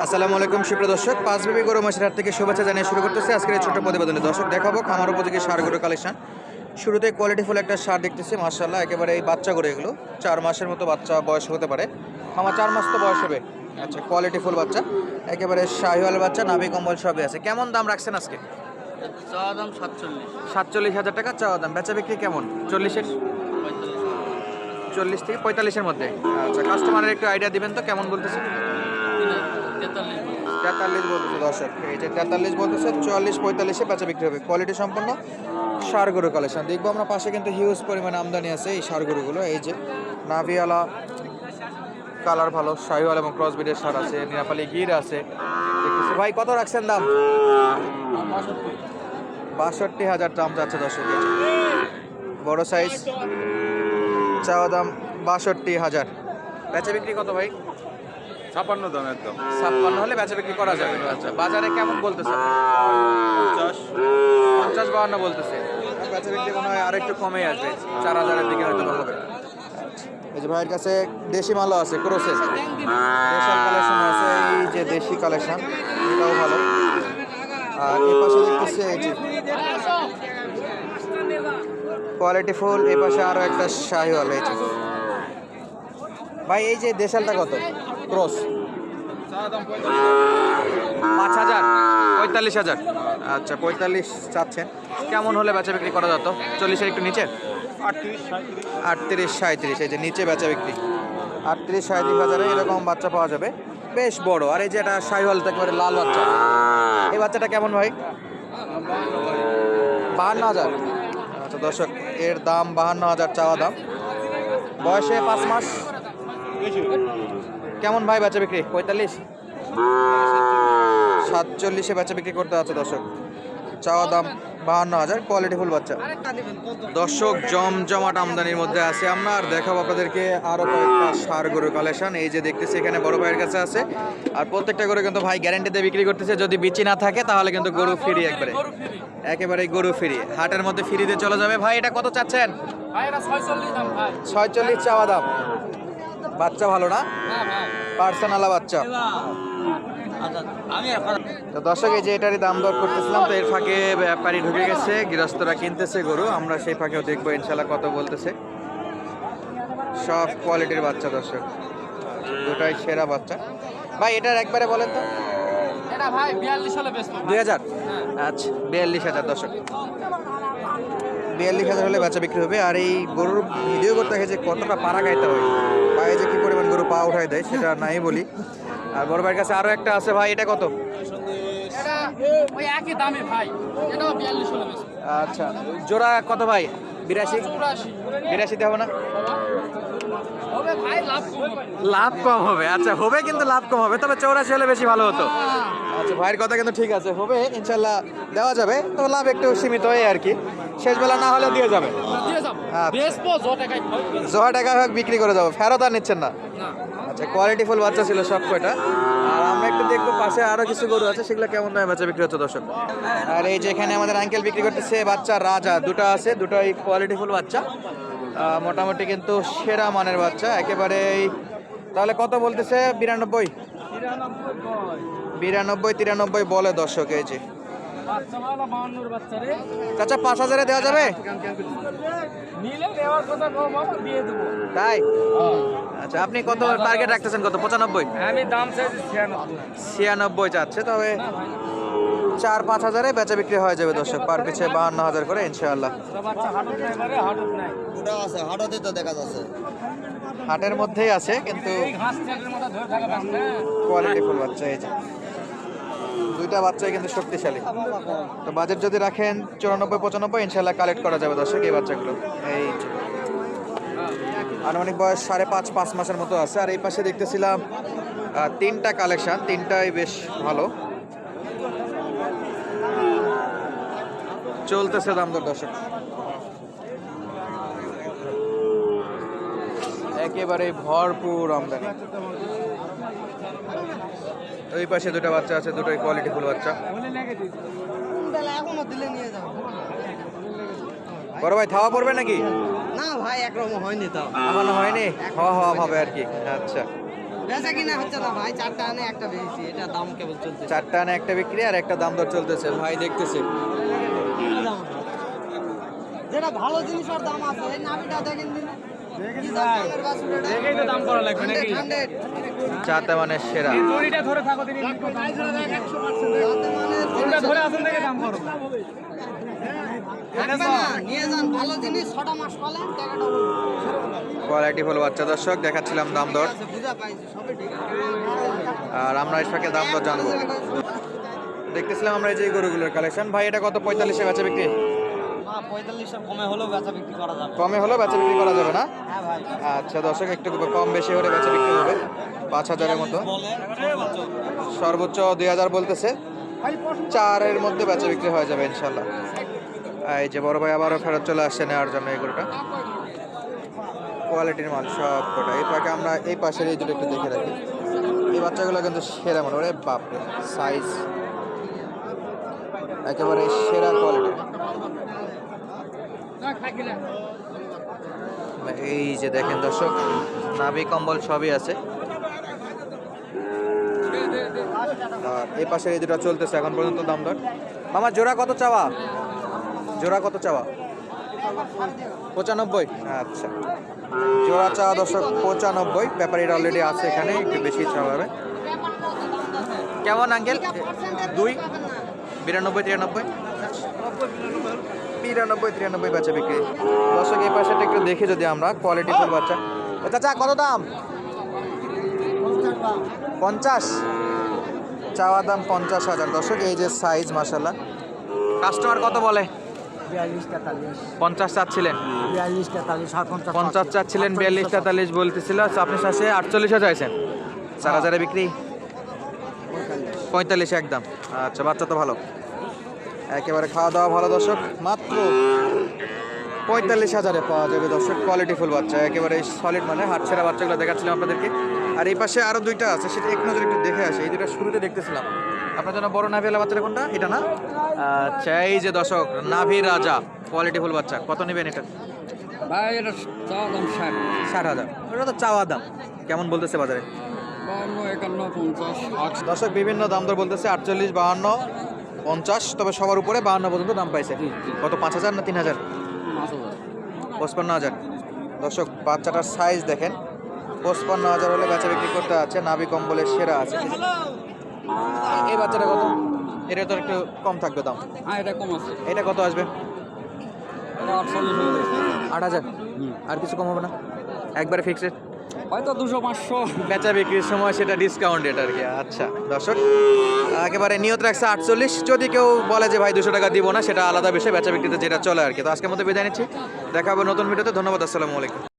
আসসালামু আলাইকুম সুপ্রিয় দর্শক। পাঁচ বেবি গরু মাসের হাট থেকে শুভেচ্ছা জানিয়ে শুরু করতেছে। আজকের এই ছোট্ট প্রতিবেদনে। দর্শক দেখাবো খামার উপযোগী সার গরু কালেকশন। শুরুতে কোয়ালিটিফুল একটা সার দেখতেছি মার্শাল্লাহ একেবারে এই বাচ্চা গরু এগুলো। চার মাসের মতো বাচ্চা বয়স হতে পারে। আমার চার মাস তো বয়স হবে। আচ্ছা কোয়ালিটিফুল বাচ্চা। একেবারে শাহিওয়াল বাচ্চা নাভি কম্বল সবই আছে। কেমন দাম রাখছেন আজকে? চাওয়া দাম সাতচল্লিশ। সাতচল্লিশ হাজার টাকা চাওয়া দাম। বেচা বিক্রি কেমন? চল্লিশের? চল্লিশ থেকে পঁয়তাল্লিশের মধ্যে। আচ্ছা কাস্টমারের একটু আইডিয়া দিবেন তো কেমন বলতেছে তেতাল্লিশ বলতেছে। দর্শক। এই যে তেতাল্লিশ বলতেছে চুয়াল্লিশ পঁয়তাল্লিশে বেচা বিক্রি হবে। কোয়ালিটি সম্পন্ন সার গরু কালেকশন দেখব আমরা পাশে কিন্তু হিউজ পরিমাণে আমদানি আছে এই সার গরুগুলো এই যে নাভিয়ালা কালার ভালো, শাহিওয়াল এবং ক্রস বিডের সার আছে, নিরাপালি গির আছে। ভাই, কত রাখছেন দাম? বাষট্টি হাজার দাম যাচ্ছে দর্শক। বড় সাইজ চাওয়া দাম বাষট্টি হাজার। বেচা বিক্রি কত ভাই? ছাপান্ন দাম একদম। ছাপ্পান্ন হলে বেচা বিক্রি করা যাবে। আচ্ছা বাজারে কেমন বলতেছে? পঞ্চাশ। পঞ্চাশ বাহান্ন বলতেছে। বেচা বিক্রি মনে হয় আরেকটু কমে আসবে। চার হাজারের দিকে হয়তো হবে। এই যে ভাইয়ের কাছে দেশি মালও আছে ক্রোসেস কালেকশন আছে এই যে দেশি কালেকশন এটাও ভালো। আর এই পাশে দেখতেছি এই যে কোয়ালিটি ফুল এই পাশে আরও একটা শাহিওয়াল এই যে। ভাই এই যে দেশালটা কত? ক্রস। পাঁচ হাজার, পঁয়তাল্লিশ হাজার। আচ্ছা পঁয়তাল্লিশ চাচ্ছেন। কেমন হলে বেচা বিক্রি করা যেত? চল্লিশের একটু নিচে? আটত্রিশ সাঁত্রিশ এই যে নিচে বেচা বিক্রি। আটত্রিশ সাঁত্রিশ হাজারে এরকম বাচ্চা পাওয়া যাবে। বেশ বড়। আর এই যে এটা শাহিওয়াল একেবারে লাল বাচ্চা। এই বাচ্চাটা কেমন ভাই? বাহান্ন হাজার। আচ্ছা দর্শক, এর দাম বাহান্ন হাজার চাওয়া দাম। বয়সে পাঁচ মাস। কেমন ভাই বাচ্চা বিক্রি? পঁয়তাল্লিশ? সাতচল্লিশে বেচা বিক্রি করতে আছে দর্শক। চাওয়া দাম বাহান্ন হাজার কোয়ালিটি ফুল বাচ্চা। দর্শক জমজমাট আমদানির মধ্যে আছে আমরা আর দেখাবো আপনাদেরকে আরও কয়েকটা সার গরু কালেকশন এই যে দেখতেছি এখানে বড় ভাইয়ের কাছে আছে। আর প্রত্যেকটা গরু কিন্তু ভাই গ্যারেন্টিতে বিক্রি করতেছে। যদি বিচি না থাকে তাহলে কিন্তু গরু ফ্রি একবারে। একেবারে গরু ফ্রি হাটের মধ্যে ফ্রিতে চলে যাবে। ভাই এটা কত চাচ্ছেন? ছয়চল্লিশ চাওয়া দাম। বাচ্চা ভালো না? হ্যাঁ পার্সোনালা বাচ্চা। তো দর্শক এই যে এটারই দাম দর করতেছিলাম তো এর ফাঁকে ব্যাপারী ঢুকে গেছে গৃহস্থরা কিনতেছে গরু আমরা সেই ফাঁকেও দেখব ইনশাল্লাহ কত বলতেছে। সব কোয়ালিটির বাচ্চা দর্শক। দুটাই সেরা বাচ্চা। ভাই এটার একবারে বলেন তো। দুই হাজার? আচ্ছা বিয়াল্লিশ হাজার দর্শক। বিয়াল্লিশ হাজার হলে বেচা বিক্রি হবে আর এই গরুর ভিডিও করতে যে কতটা পাড়া গাইতে হয় পায়ে যে কি পরিমাণ গরু পা উঠাই দেয় সেটা নাই বলি। আর বড় ভাইয়ের কাছে আরও একটা আছে ভাই এটা কত? আচ্ছা জোড়া কত ভাই? বিরাশি? বিরাশিতে হবে না? লাভ কম হবে। আচ্ছা হবে কিন্তু লাভ কম হবে তবে চৌরাশি হলে বেশি ভালো হতো। আচ্ছা ভাইয়ের কথা কিন্তু ঠিক আছে হবে ইনশাল্লাহ দেওয়া যাবে তো লাভ একটু সীমিত হয় আর কি। শেষ বেলা না হলে দিয়ে যাবে। আচ্ছা। জহা টাকা হোক বিক্রি করে যাব ফেরত আর নিচ্ছেন না। আচ্ছা কোয়ালিটি ফুল বাচ্চা ছিল সব কয়টা। আর আমরা একটু দেখব পাশে আরও কিছু গরু আছে, সেগুলো কেমন দামে বাচ্চা বিক্রি হচ্ছে দর্শক। আর এই যে এখানে আমাদের আঙ্কেল বিক্রি করতেছে, বাচ্চা রাজা, দুটো আছে, দুটোই কোয়ালিটি ফুল বাচ্চা। মোটামুটি কিন্তু সেরা মানের বাচ্চা একেবারে এই তাহলে কত বলতেছে? বিরানব্বই? বিরানব্বই, তিরানব্বই বলে দর্শক, এই যে। চাচা পাঁচ হাজারে দেওয়া যাবে? নিলে দেওয়ার কথা কম হবে দিয়ে দেবো। তাই? আচ্ছা আপনি কত টার্গেট রাখতেছেন কত? পঁচানব্বই? আমি দাম ছিয়ানব্বই। চাচ্ছে তবে চার পাঁচ হাজারে বেচা বিক্রি হয়ে যাবে দর্শক। পার পিছে বাহান্ন হাজার করে ইনশাআল্লাহ। যাচ্ছে। হাটের মধ্যেই আছে কিন্তু কোয়ালিটি ফুল বাচ্চা এই যে। দুইটা বাচ্চাই কিন্তু শক্তিশালী। তো বাজেট যদি রাখেন চুরানব্বই, পঁচানব্বই ইনশাল্লাহ কালেক্ট করা যাবে দর্শক এই বাচ্চাগুলো। এই। আনুমানিক বয়স সাড়ে পাঁচ পাঁচ মাসের মতো আছে। আর এই পাশে দেখতেছিলাম তিনটা কালেকশন তিনটাই বেশ ভালো। চলতেছে দাম দর দর্শক। একেবারে ভরপুর আমদানি। ওই পাশে দুটো বাচ্চা আছে দুটোই কোয়ালিটি ফুল বাচ্চা। বড় ভাই খাওয়া পড়বে নাকি? না ভাই একরকম হয়নি তো। এখনও হয়নি? খাওয়া হওয়া হবে আর কি। আচ্ছা। বেচা কিনা হচ্ছে না ভাই চারটা আনে একটা বেশি এটা দাম কেবল চলছে চারটা আনে একটা বিক্রি আর একটা দাম দর চলতেছে। ভাই দেখতেছে। যেটা ভালো জিনিস দাম আছে এই নাবিটা দেখেন দিন। কি দামের বাছুর এটা? দেখেই তো দাম করা লাগবে নাকি? 100, 100 চারটা মানে সেরা। দড়িটা ধরে থাকো তিনি। মানে দড়িটা ধরে আসুন থেকে দাম করো। কোয়ালিটি ফুল বাচ্চা দর্শক দেখাচ্ছিলাম দাম দর। আর আমরা এর দাম দর জানব। দেখতেছিলাম আমরা এই যে গরুগুলোর কালেকশন ভাই এটা কত? পঁয়তাল্লিশে বেচা বিক্রি? পঁয়তাল্লিশশো কমে হলেও বেচা বিক্রি করা যাবে। কমে হলেও বেচা বিক্রি করা যাবে না? হ্যাঁ ভাই। আচ্ছা দর্শক একটু কম বেশি হলে বেচা বিক্রি হবে। পাঁচ হাজারের মতো। সর্বোচ্চ দুই হাজার বলতেছে। চারের মধ্যে বেচা বিক্রি হয়ে যাবে ইনশাল্লাহ। এই যে বড় ভাই আবারও ফেরত চলে আসছে নেওয়ার জন্য এই গরুটা। কোয়ালিটির মাল সব কটা। এই পাকে আমরা এই পাশের এই দুটো একটু দেখে রাখি। এই বাচ্চাগুলো কিন্তু সেরা মনে ওরে বাপ সাইজ একেবারে সেরা কোয়ালিটি এই যে দেখেন দর্শক, নাভি কম্বল সবই আছে। এই পাশে এই দুটো চলতেছে, এখন পর্যন্ত দাম দর। মামা, জোড়া কত চাওয়া? জোড়া কত চাওয়া? পঁচানব্বই। আচ্ছা। জোড়া চাওয়া দর্শক, পঁচানব্বই। ব্যাপারীটা অলরেডি আছে এখানে, একটু বেশি চাওয়া হবে। কেমন আঙ্কেল? দুই? বিরানব্বই, তিরানব্বই? বিরানব্বই তিরানব্বই বাচ্চা বিক্রি। দর্শক এই পাশেটা একটু দেখি যদি আমরা কোয়ালিটি ফুল বাচ্চা। চাচা কত দাম? পঞ্চাশ। চাওয়া দাম পঞ্চাশ হাজার। দর্শক এই যে সাইজ মাসাল্লাহ কাস্টমার কত বলে? পঞ্চাশ চাচ্ছিলেন। বিয়াল্লিশ তেতাল্লিশ পঞ্চাশ চাচ্ছিলেন বিয়াল্লিশ তেতাল্লিশ বলতেছিল। আচ্ছা, আপনি শেষে আটচল্লিশে চাইছেন। চার হাজারে বিক্রি? পঁয়তাল্লিশ একদম। আচ্ছা বাচ্চা তো ভালো। একেবারে খাওয়া দাওয়া ভালো দর্শক। মাত্র পঁয়তাল্লিশ হাজারে পাওয়া যাবে দর্শক। কোয়ালিটি ফুল বাচ্চা একেবারে সলিড মানে। হাট ছেঁড়া বাচ্চাগুলো দেখাচ্ছিলাম আপনাদেরকে। আর এই পাশে আরও দুইটা আছে সেটা এক নজর একটু দেখে আসে। এই দুটো শুরুতে দেখতেছিলাম। আপনার জন্য বড় নাভিওয়ালা বাচ্চাটা কোনটা? এটা না? আচ্ছা এই যে দর্শক নাভি রাজা কোয়ালিটি ফুল বাচ্চা। কত নেবেন এটা? ভাই এটা চাওয়া দাম ষাট। ষাট হাজার। ওটা তো চাওয়া দাম। কেমন বলতেছে বাজারে? দর্শক বিভিন্ন দাম দর বলতেছে আটচল্লিশ বাহান্ন। পঞ্চাশ তবে সবার উপরে বাহান্ন পর্যন্ত দাম পাইছে। কত পাঁচ হাজার না তিন হাজার? পঁচপান্ন হাজার। দর্শক বাচ্চাটার সাইজ দেখেন। পঁচপান্ন হাজার হলে বেচা বিক্রি করতে আছে নাভি কম্বলের সেরা আছে। এই বাচ্চাটা কত? এটা তো একটু কম থাকবে দাম। হ্যাঁ এটা কম আছে। এটা কত আসবে। আট হাজার? আর কিছু কম হবে না? একবারে ফিক্সড হয়তো দুশো পাঁচশো। বেচা বিক্রির সময় সেটা ডিসকাউন্ট রেট আর কি। আচ্ছা দর্শক, একেবারে নিয়ত রাখছে আটচল্লিশ। যদি কেউ বলে যে, ভাই, দুশো টাকা দিব না, সেটা আলাদা বিষয়, বেচা বিক্রিতে যেটা চলে আর কি। তো আজকের মধ্যে বিদায় নিচ্ছি। দেখাবো নতুন ভিডিওতে। ধন্যবাদ, আসসালামু আলাইকুম।